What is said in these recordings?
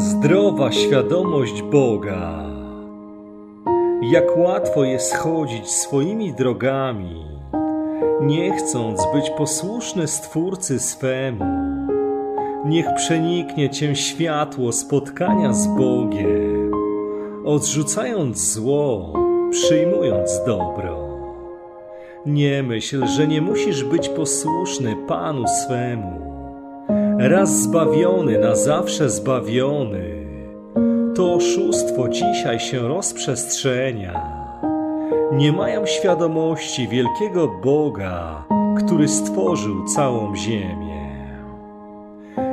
Zdrowa świadomość Boga. Jak łatwo jest chodzić swoimi drogami, nie chcąc być posłuszny Stwórcy swemu. Niech przeniknie cię światło spotkania z Bogiem, odrzucając zło, przyjmując dobro. Nie myśl, że nie musisz być posłuszny Panu swemu. Raz zbawiony, na zawsze zbawiony. To oszustwo dzisiaj się rozprzestrzenia. Nie mają świadomości wielkiego Boga, który stworzył całą ziemię.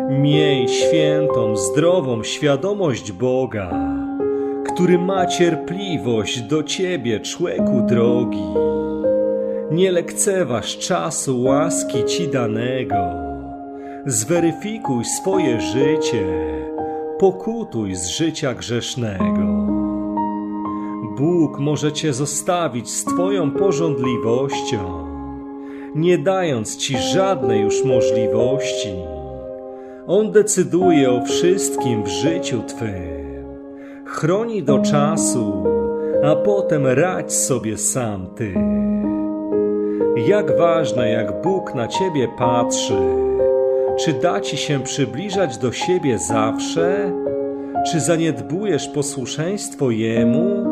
Miej świętą, zdrową świadomość Boga, który ma cierpliwość do ciebie, człeku drogi. Nie lekceważ czasu łaski ci danego. Zweryfikuj swoje życie, pokutuj z życia grzesznego. Bóg może cię zostawić z Twoją porządliwością, nie dając ci żadnej już możliwości. On decyduje o wszystkim w życiu Twym, chroni do czasu, a potem radź sobie sam Ty. Jak ważne, jak Bóg na Ciebie patrzy, czy da Ci się przybliżać do siebie zawsze, czy zaniedbujesz posłuszeństwo Jemu,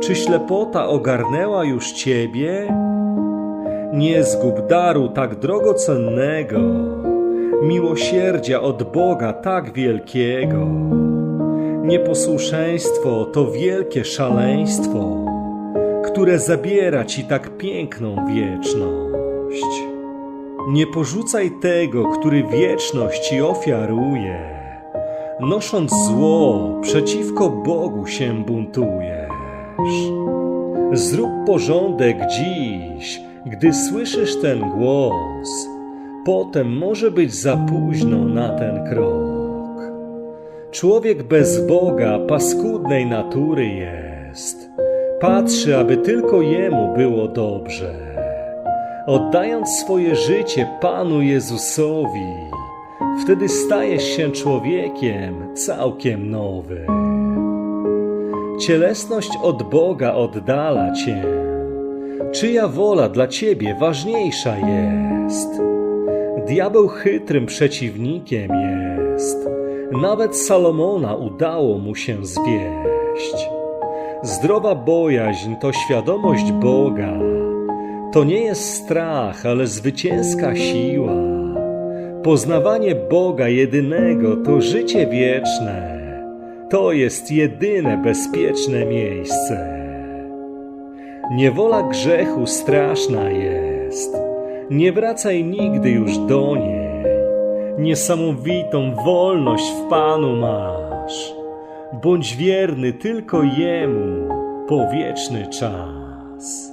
czy ślepota ogarnęła już Ciebie? Nie zgub daru tak drogocennego, miłosierdzia od Boga tak wielkiego. Nieposłuszeństwo to wielkie szaleństwo, które zabiera Ci tak piękną wieczność. Nie porzucaj tego, który wieczność Ci ofiaruje. Nosząc zło, przeciwko Bogu się buntujesz. Zrób porządek dziś, gdy słyszysz ten głos. Potem może być za późno na ten krok. Człowiek bez Boga paskudnej natury jest. Patrzy, aby tylko jemu było dobrze. Oddając swoje życie Panu Jezusowi, wtedy stajesz się człowiekiem całkiem nowym. Cielesność od Boga oddala cię. Czyja wola dla ciebie ważniejsza jest? Diabeł chytrym przeciwnikiem jest. Nawet Salomona udało mu się zwieść. Zdrowa bojaźń to świadomość Boga. To nie jest strach, ale zwycięska siła. Poznawanie Boga jedynego to życie wieczne. To jest jedyne bezpieczne miejsce. Niewola grzechu straszna jest. Nie wracaj nigdy już do niej. Niesamowitą wolność w Panu masz. Bądź wierny tylko Jemu po wieczny czas.